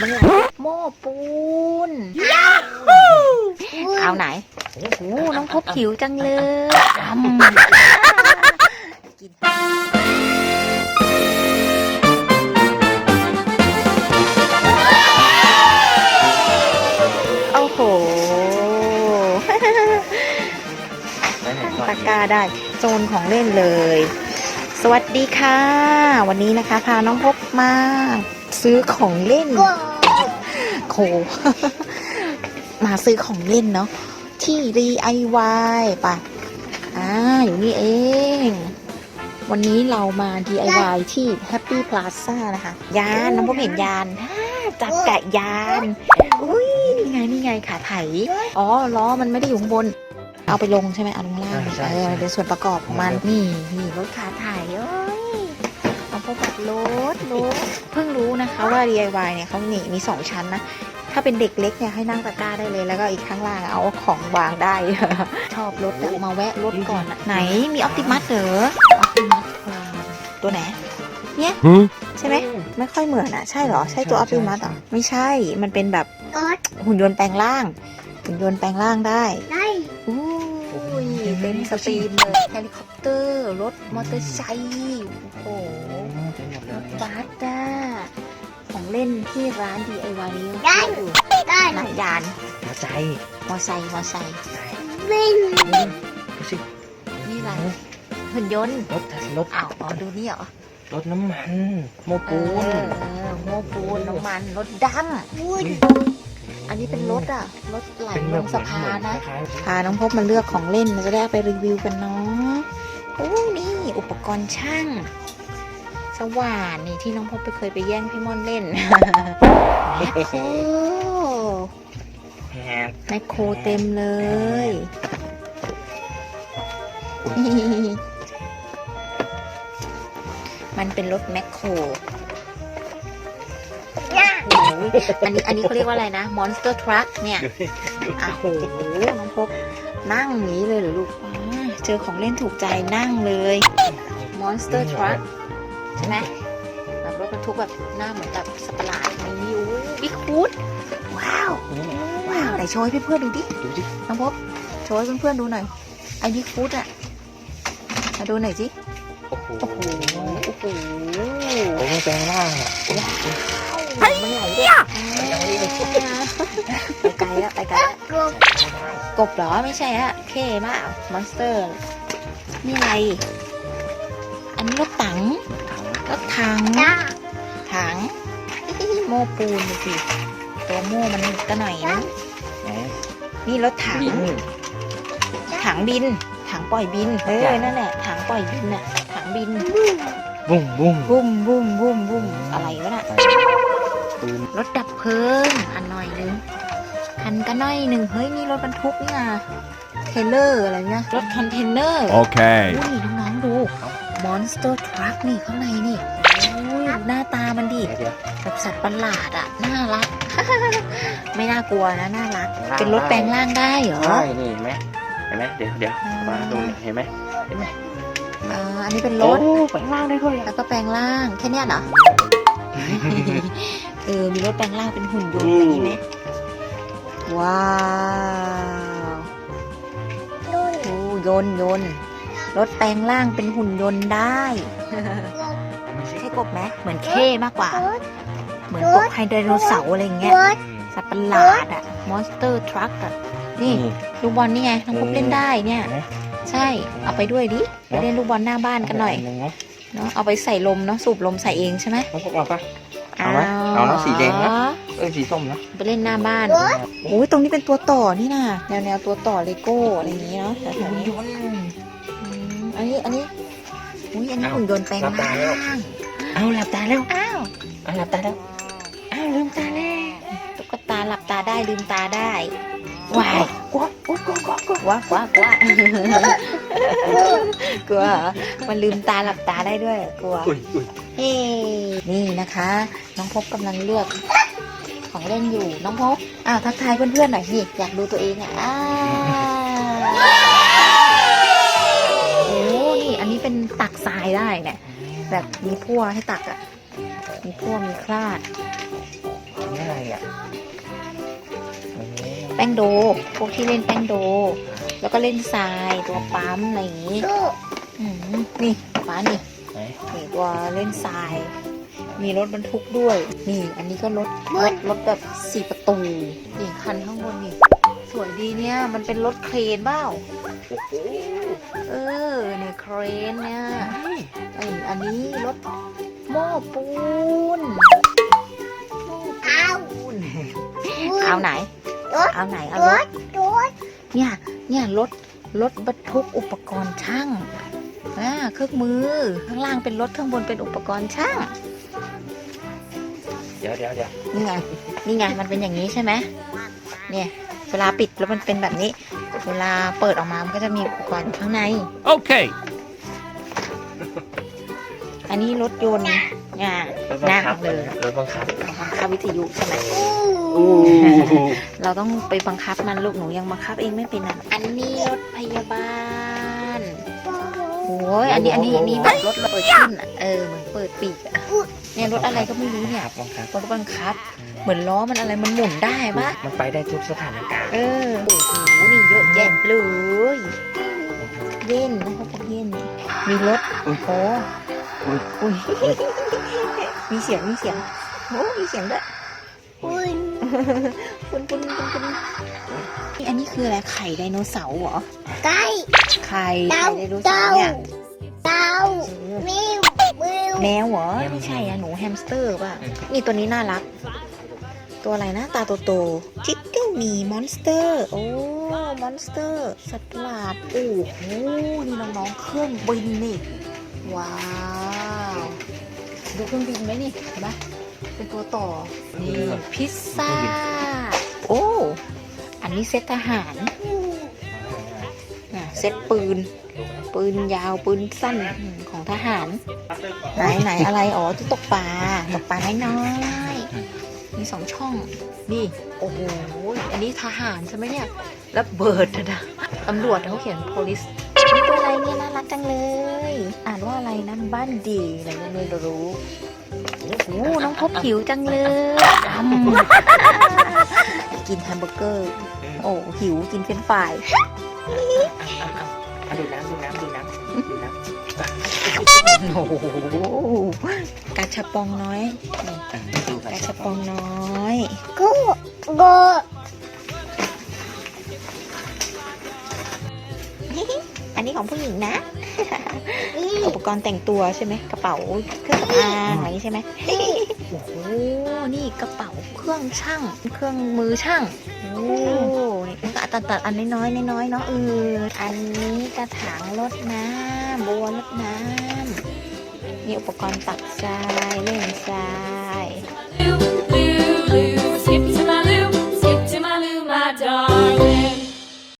มันไหลโม่ปูนเอาไหนโอ้โหน้องพบหิวจังเลยกินโอ้โหปไหนก่อนตะกาได้โซนของเล่นเลย สวัสดีค่ะ วันนี้นะคะ พาน้องพบมา ซื้อของเล่น โค มาซื้อของเล่นเนาะที่ DIY ไปะอ่าอยู่นี่เอง วันนี้เรามา DIY ที่ Happy Plaza นะคะ ยานน้องพบเห็นยานอ่าจักรยาน อุ้ยนี่ไงนี่ไงขาไถ อ๋อล้อมันไม่ได้อยู่ข้างบน เอาไปลงใช่ไหมเอาลงล่าง เออเป็นส่วนประกอบของมัน นี่นี่รถขาไถเอ้ยน้อ งพบแบบรถรถเพิ่งรู้นะคะว่า DIY เนี่ยเขานี่มีสองชั้นนะ ถ้าเป็นเด็กเล็กเนี่ยให้นั่งตะกร้าได้เลยแล้วก็อีกข้างล่างเอาของวางได้ ชอบรถอะมาแวะรถก่อนอะไหนมีออ t ติมัสเหรอออ t ติมัสพรามตัวไหนเนี่ยใช่ไหมไม่ค่อยเหมือนอะใช่เหรอ ใช่ตัวออ t ติมัสเหรอไม่ใช่มันเป็นแบบรถหุ่นยนต์แปลงร่างหุ่นยนต์แปลงร่างได้ได้อู้ยเป็นสตรีมเลยเฮลิคอปเตอร์ รถมอเตอร์ไซค์โอ้โหเป็น หมดเลยบัสจ้า ของเล่นที่ร้าน DIY นี้ได้อยู่ได้หลายยานหัวใจมอไซค์มอไซค์วิ่งดูสินี่อะไรหุ่นยนต์รถรถอ้าวอ๋อดูนี่เหรอรถน้ำมันโมเอปูนอเออโม้ปูนน้ำมันรถดวุ่นำอันนี้เป็นรถอะรถไหลเป็นลแบบงสะพานนะคล้ายพาน้องพบมาเลือกของเล่นเราจะได้เอาไปรีวิวกันเนาะโอ้นี่อุปกรณ์ช่าง สว่านนี่ที่น้องพบไปเคยไปแย่งพี่ม่อนเล่นแมคโครๆแฮนแมคโครเต็มเลย มันเป็นรถแมคโครย่าโอ้โหอันนี้อันนี้เขาเรียกว่าอะไรนะ Monster Truck เนี่ยอะโหน้องพบนั่งหนีเลยเหรอลูกว้าเจอของเล่นถูกใจนั่งเลย Monster Truck ใช่ไหมแบบรถบรรทุกแบบหน้าเหมือนแบบสัตว์ประหลาดนี่โอ้บิ๊กฟูดว้าว ว้าวไหนโชว์ให้เพื่อนๆดูดิดูสิน้องพบโชว์ให้เพื่อนๆดูหน่อย ไอ้บิ๊กฟูดอะมาดูหน่อยสิโอ้โหโอ้โหโอ้โหโอ้มันแปลงร่างอะมันไหลเนี่ยไปไกลแล้วไปไกลแล้วกบกบเหรอไม่ใช่ฮะเท่มากมอนสเตอร์ นี่อะไร อันนี้รถถัง รถถังย่าถังโม่ปูนดูสิตัวโม่มันก็หน่อยนะไหนนี่รถถังบินถังบิน ถังปล่อยบิน เออนั่นแหละถังปล่อยบินน่ะ ถังบิน บุ้งบุ้งบุ้มบุ้มบุ้มบุ้มอะไรวะน่ะปืนรถดับเพลิงอันหน่อยนึงคันก็น้อยหนึ่งเฮ้ยนี่รถบรรทุกนี่นะเทรลเลอร์อะไรเงี้ยรถคอนเทนเนอร์ Okay. อุ้ยน้องๆดู Monster Truck นี่ข้างในนี่อุ้ยหน้าตามันดิเดี๋ยวแบบสัตว์ประหลาดอะน่ารัก ไม่น่ากลัวนะ น่ารัก เป็นรถแปลงร่างได้เหรอ ใช่ นี่เห็นไหมเห็นไหมเดี๋ยวเดี๋ยวมาตรงนี้เห็นไหมเห็นไหมอ่าอันนี้เป็นรโอ้ถแปลงร่างได้ด้วยอะแล้วก็แปลงร่าง แค่เนี้ยเหรอ เออ มีรถแปลงร่างเป็นหุ่นยนต์อย่างนี้ไหมว้าวนู่นโอ้ยนต์ยนต์ รถแปลงร่างเป็นหุ่นยนต์ได้ไม่ใช่ใช่กบไหมเหมือนเข้มากกว่ารถเหมือนกบไฮไดโนเสาร์อะไรอย่างเงี้ยรถสัตว์ประหลาดอะมอนสเตอร์ทรัคอะนี่นี่ลูกบอลนี่ไงน้องพบเล่นได้เนี่ยเห็นไหมใช่ เอาไปด้วยดิไปเล่นลูกบอลหน้าบ้านกันหน่อยเาไปเะเนาะเอาไปใส่ลมเนาะสูบลมใส่เองใช่ไหมน้องพวกเราปะเอาไหมเอานะสีแดงนะเอ้ยสีส้มนะไปเล่นหน้าบ้านโอ้ยตรงนี้เป็นตัวต่อนี่นะแนวแนวตัวต่อเลโก้อะไรอย่างงี้เนาะแถวๆนี้ยนต์ อืมอันนี้ อันนี้ อุ้ยอันนี้เอ้าหุ่นยนต์แปลงหลับตาแล้วร่างเอาหลับตาแล้ว อ้าวเอาหลับตาแล้ว อ้าวลืมตาแล้วตุ๊กตาหลับตาได้ลืมตาได้ว้ายกวักกวักกวักกวักกวักว้าวว้าวว้าวกลัวเหรอมันลืมตาหลับตาได้ด้วยเหรอกลัวอุ้ยอุ้ยเฮ้นี่นะคะ น้องพบกำลังเลือกของเล่นอยู่น้องพบอ้าวทักทายเพื่อนๆหน่อยนี่อยากดูตัวเองอะอ้า ทรายได้เนี่ย แบบมีพั่วให้ตักอะ มีพั่วมีคลาดไงอะนี่แป้งโด พวกที่เล่นแป้งโด แล้วก็เล่นทรายตัวปั๊มอะไรอย่างงี้ดูอืมนี่ป้านี่ไหนนี่ตัวเล่นทราย มีรถบรรทุกด้วย นี่ อันนี้ก็รถรถรถแบบสี่ประตูนี่คันข้างบนนี่ สวยดีเนี่ย มันเป็นรถเครนเปล่าโอ้โห เออเนี่ยเครนเนี่ยไอยอันนี้รถโม้ปูนโม้ปูนเอาไหน เอาไหน เอารรถถรถ เนี่ย เนี่ยรถ รถบรรทุกอุปกรณ์ช่างอ่าเครื่องมือ ข้างล่างเป็นรถ ข้างบนเป็นอุปกรณ์ช่าง เดี๋ยวเดี๋ยวเดี๋ยวนี่ไง นี่ไง มันเป็นอย่างนี้ใช่ไหมเนี่ย เวลาปิดแล้วมันเป็นแบบนี้ เวลาเปิดออกมา มันก็จะมีอุปกรณ์อยู่ข้างใน Okay. อันนี้รถยนต์อ่ารถบังคับนั่งเลยรถบังคับบังคับวิทยุใช่ไหมอู้เราต้องไปบังคับมันลูกหนูยังบังคับเองไม่เป็นอะอันนี้รถพยาบาลโอ้ยอันนี้อันนี้อันนี้แบบรถเปิดขึ้นอะเออเหมือนเปิดปีกอะ เนี่ยรถอะไรก็ไม่รู้เนี่ยบังคับรถบังคับ เหมือนล้อมันอะไรมันหมุนได้ปะมันไปได้ทุกสถานการณ์เออโอ้โหนี่เยอะแยะเลยเย็นนะคะพวกเย็นนี่มีรถโอ้โหอุ้ยมีเสียงมีเสียงโอ้มีเสียงด้วยคุณปุ้นปุ้นปุ้นปุ้นนี่อันนี้คืออะไรไข่ไดโนเสาร์เหรอไก่ไข่เต่าไข่ไดโนเสาเต่าร์เนี่ยเต่าเออแมว แมวแมวเหรอไม่ใช่อะหนูแฮมสเตอร์ป่ะนี่ตัวนี้น่ารัก ตัวอะไรนะ ตาโตๆทิกเกิลมีมอนสเตอร์โอ้มอนสเตอร์สัตว์ประหลาดโอ้โหนี่น้องๆเครื่องบินนี่ว้าวดูเครื่องบินไหมนี่เห็นไหมเป็นตัวต่อนี่พิซซ่าโอ้อันนี้เซตทหารอะเซตปืน ปืนยาวปืนสั้นของทหาร ไหนไหนอะไรอ๋อที่ตกปลาตกปลาน้อยๆมีสองช่อง นี่โอ้โหอันนี้ทหารใช่ไหมเนี่ยแล้วเบิร์ดนะตำรวจเขาเขียน police นี่ตัวอะไรเนี่ยน่ารักจังเลย อ่านว่าอะไรนะบ้านดีอะไรก็ไม่รู้โอ้โหน้องพบผิวจังเลยกินแฮมเบอร์เกอร์ โอ้หิวกินเฟรนฟราย ดูน้ำดูน้ำดูน้ำดูน้ำโอ้โหกาชาปองน้อยกาชาปองน้อยกูโกอันนี้ของผู้หญิงนะ อุปกรณ์แต่งตัวใช่ไหม กระเป๋าเครื่องสำอางอะไรนี้ใช่ไหมโอ้โห นี่กระเป๋าเครื่องช่าง เครื่องมือช่าง โอ้ ตัดตัดอันน้อยๆน้อยๆเนาะเอออันนี้กระถางรดน้ำบัวรดน้ำมีอุปกรณ์ตักทรายเล่นทราย You